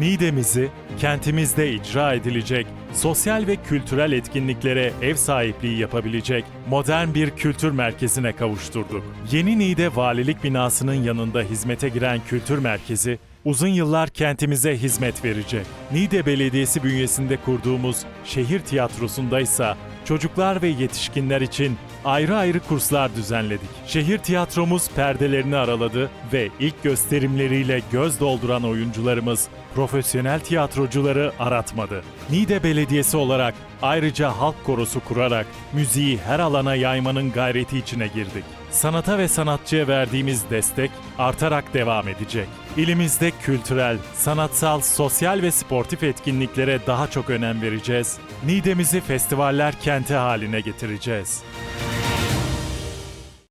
Niğde'mizi kentimizde icra edilecek, sosyal ve kültürel etkinliklere ev sahipliği yapabilecek modern bir kültür merkezine kavuşturduk. Yeni Niğde Valilik binasının yanında hizmete giren kültür merkezi, uzun yıllar kentimize hizmet verecek. Niğde Belediyesi bünyesinde kurduğumuz şehir tiyatrosundaysa çocuklar ve yetişkinler için ayrı ayrı kurslar düzenledik. Şehir tiyatromuz perdelerini araladı ve ilk gösterimleriyle göz dolduran oyuncularımız profesyonel tiyatrocuları aratmadı. Niğde Belediyesi olarak ayrıca halk korosu kurarak müziği her alana yaymanın gayreti içine girdik. Sanata ve sanatçıya verdiğimiz destek artarak devam edecek. İlimizde kültürel, sanatsal, sosyal ve sportif etkinliklere daha çok önem vereceğiz. Niğde'mizi festivaller kenti haline getireceğiz.